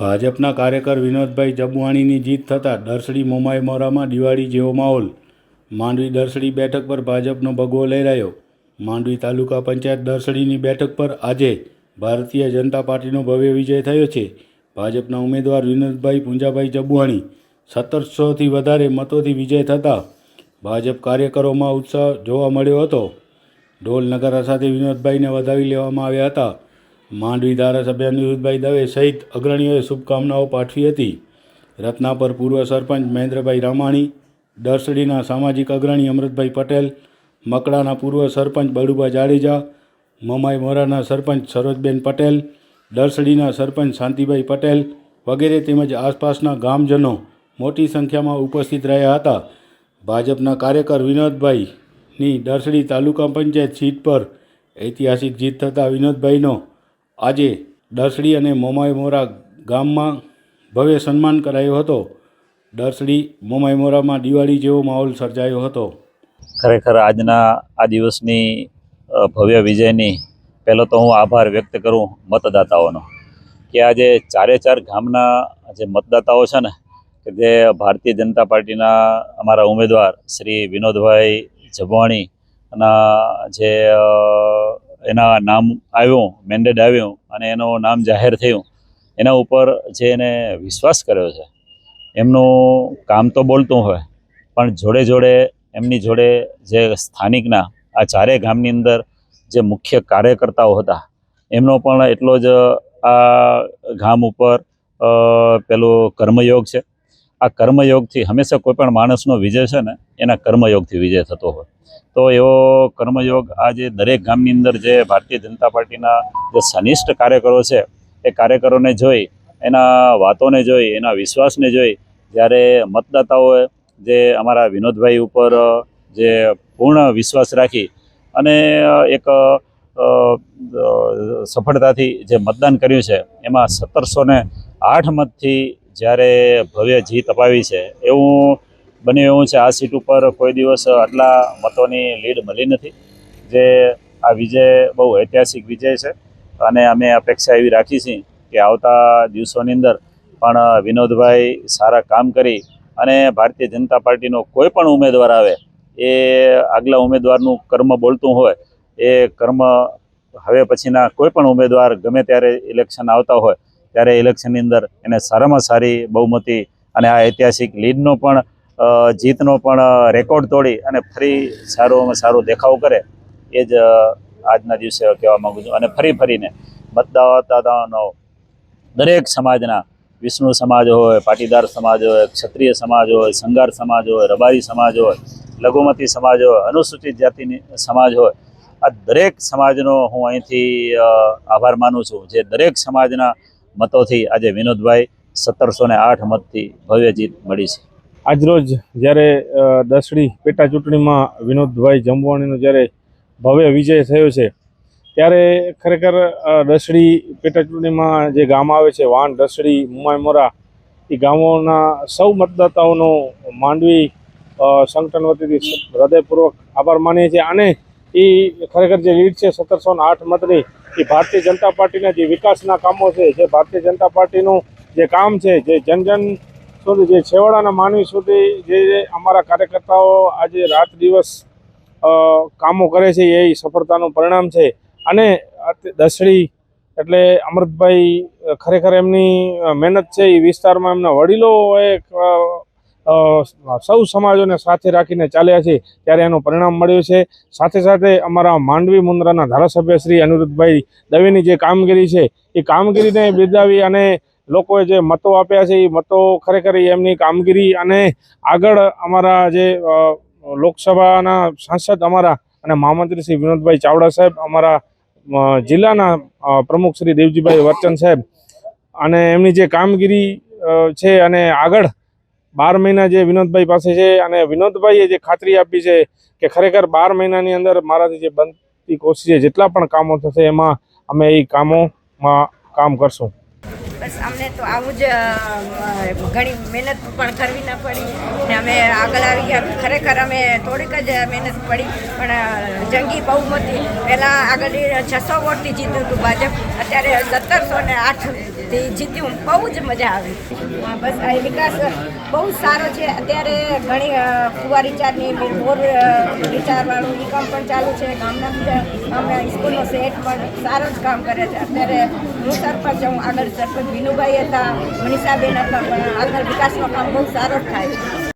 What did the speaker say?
ભાજપના કાર્યકર વિનોદભાઈ જબુઆણીની જીત થતાં દરસડી મોમાય મોરામાં દિવાળી જેવો માહોલ. માંડવી દરસડી બેઠક પર ભાજપનો ભગવો લહેરાયો. માંડવી તાલુકા પંચાયત દરસડીની બેઠક પર આજે ભારતીય જનતા પાર્ટીનો ભવ્ય વિજય થયો છે. ભાજપના ઉમેદવાર વિનોદભાઈ પૂંજાભાઈ જબુઆણી સત્તરસોથી વધારે મતોથી વિજય થતાં ભાજપ કાર્યકરોમાં ઉત્સાહ જોવા મળ્યો હતો. ઢોલ નગારા સાથે વિનોદભાઈને વધાવી લેવામાં આવ્યા હતા. માંડવી ધારાસભ્ય અનિરુદ્ધભાઈ દવે સહિત અગ્રણીઓએ શુભકામનાઓ પાઠવી હતી. રત્નાપર પૂર્વ સરપંચ મહેન્દ્રભાઈ રામાણી, દર્શડીના સામાજિક અગ્રણી અમૃતભાઈ પટેલ, મકડાના પૂર્વ સરપંચ બળુભા જાડેજા, મમાઈ મોરાના સરપંચ સરોજબેન પટેલ, દર્શડીના સરપંચ શાંતિભાઈ પટેલ વગેરે તેમજ આસપાસના ગામજનો મોટી સંખ્યામાં ઉપસ્થિત રહ્યા હતા. ભાજપના કાર્યકર વિનોદભાઈની દરસડી તાલુકા પંચાયત સીટ પર ઐતિહાસિક જીત થતાં વિનોદભાઈનો આજે દરસડી અને મોમાયમોરા ગામમાં ભવ્ય સન્માન કરાયો હતો. દરસડી મોમાયમોરામાં દિવાળી જેવો માહોલ સર્જાયો હતો. ખરેખર આજના આ દિવસની ભવ્ય વિજયની પહેલો તો હું આભાર વ્યક્ત કરું મતદાતાઓનો કે આજે ચારે ચાર ગામના જે મતદાતાઓ છે ને, કે જે ભારતીય જનતા પાર્ટીના અમારા ઉમેદવાર શ્રી વિનોદભાઈ જબવાણી અને જે એના નામ આવ્યું મેન્ડેટ આવ્યું અને એનું નામ જાહેર થયું. એના ઉપર જે એને વિશ્વાસ કર્યો છે, એમનું કામ તો બોલતું હોય, પણ જોડે જોડે એમની જોડે જે સ્થાનિકના, આ ચારેય ગામની અંદર જે મુખ્ય કાર્યકર્તાઓ હતા, એમનો પણ એટલો જ આ ગામ ઉપર પેલો કર્મયોગ છે. આ કર્મયોગથી હંમેશા કોઈ પણ માણસનો વિજય છે ને, એના કર્મયોગથી વિજય થતો હોય. તો એવો કર્મયોગ આજે દરેક ગામની અંદર જે ભારતીય જનતા પાર્ટીના જે સનિષ્ઠ કાર્યકરો છે, એ કાર્યકરોને જોઈ, એના વાતોને જોઈ, એના વિશ્વાસને જોઈ, જ્યારે મતદાતાઓએ જે અમારા વિનોદભાઈ ઉપર જે પૂર્ણ વિશ્વાસ રાખી અને એક સફળતાથી જે મતદાન કર્યું છે, એમાં સત્તરસો ને આઠ મતથી જ્યારે ભવ્ય જીત અપાવી છે, એવું બન્યું એવું છે, આ સીટ ઉપર કોઈ દિવસ આટલા મતોની લીડ મળી નથી. જે આ વિજય બહુ ઐતિહાસિક વિજય છે અને અમે અપેક્ષા એવી રાખી છીએ કે આવતા દિવસોની અંદર પણ વિનોદભાઈ સારા કામ કરી અને ભારતીય જનતા પાર્ટીનો કોઈ પણ ઉમેદવાર આવે, એ આગલા ઉમેદવારનું કર્મ બોલતું હોય, એ કર્મ હવે પછીના કોઈ પણ ઉમેદવાર ગમે ત્યારે ઇલેક્શન આવતા હોય ત્યારે ઇલેક્શનની અંદર એને સારામાં સારી બહુમતી અને આ ઐતિહાસિક લીડનો પણ જીતનો પણ રેકોર્ડ તોડી અને ફરી સારોમાં સારો દેખાવ કરે એ જ આજના દિવસે કહેવા માગું છું. અને ફરી ફરીને મતદાતાનો દરેક સમાજના, વિષ્ણુ સમાજ હોય, પાટીદાર સમાજ હોય, ક્ષત્રિય સમાજ હોય, સંગાર સમાજ હોય, રબારી સમાજ હોય, લઘુમતી સમાજ હોય, અનુસૂચિત જાતિની સમાજ હોય, આ દરેક સમાજનો હું અહીંથી આભાર માનું છું. જે દરેક સમાજના મતોથી આજે વિનોદભાઈ સત્તરસો ને આઠ મતથી ભવ્ય જીત મળી છે. આજરોજ જ્યારે દસડી પેટા ચૂંટણીમાં વિનોદભાઈ જંબવાણીનો જ્યારે ભવ્ય વિજય થયો છે, ત્યારે ખરેખર દસડી પેટા ચૂંટણીમાં જે ગામ આવે છે, વાન, દસડી મુમાયમોરા એ ગામોના સૌ મતદાતાઓનો માંડવી સંગઠન વતીથી હૃદયપૂર્વક આભાર માનીએ છીએ. અને એ ખરેખર જે લીડ છે, સત્તરસો આઠ મતની એ ભારતીય જનતા પાર્ટીના જે વિકાસના કામો છે, જે ભારતીય જનતા પાર્ટીનું જે કામ છે, જે જન જન સુધી, જે છેવાડાના માનવી સુધી જે અમારા કાર્યકર્તાઓ આજે રાત દિવસ કામો કરે છે, એ સફળતાનું પરિણામ છે. અને દસડી એટલે અમૃતભાઈ ખરેખર એમની મહેનત છે, એ વિસ્તારમાં એમના વડીલોએ સૌ સમાજોને સાથે રાખીને ચાલ્યા છે, ત્યારે એનું પરિણામ મળ્યું છે. સાથે સાથે અમારા માંડવી મુન્દ્રાના ધારાસભ્ય શ્રી અનિરુદ્ધભાઈ દવેની જે કામગીરી છે, એ કામગીરીને બિરદાવી અને લોકોએ જે મતો આપ્યા છે, એ મતો ખરેખર એમની કામગીરી અને આગળ અમારા જે લોકસભાના સાંસદ અમારા અને મહામંત્રી શ્રી વિનોદભાઈ ચાવડા સાહેબ, અમારા જિલ્લાના પ્રમુખ શ્રી દેવજીભાઈ વર્ચન સાહેબ અને એમની જે કામગીરી છે અને આગળ બાર મહિના જે વિનોદભાઈ પાસે છે અને વિનોદભાઈએ જે ખાતરી આપી છે કે ખરેખર બાર મહિનાની અંદર મારાથી જે બનતી કોશિશ જેટલા પણ કામો થશે એમાં અમે એ કામોમાં કામ કરશું. બસ અમને તો આવું જ ઘણી મહેનત પણ કરવી ન પડી. ને અમે આગળ આવી ગયા. ખરેખર અમે થોડીક જ મહેનત પડી, પણ જંગી બહુ બહુમતી પહેલાં આગળ છસો વોટથી જીત્યું હતું ભાજપ. અત્યારે સત્તરસો ને આઠથી જીત્યું. બહુ જ મજા આવી. બસ એ વિકાસ બહુ સારો છે. અત્યારે ઘણી કુવા રિચાર્જની બોર રિચાર્જવાળું એ પણ ચાલુ છે. ગામના અમે સ્કૂલનો સેટ પણ સારો જ કામ કરે છે. અત્યારે હું સરપંચ હું આગળ સરપંચ વિનુભાઈ હતા, મનીષાબેન હતા, પણ આગળ વિકાસનું કામ બહુ સારો થાય છે.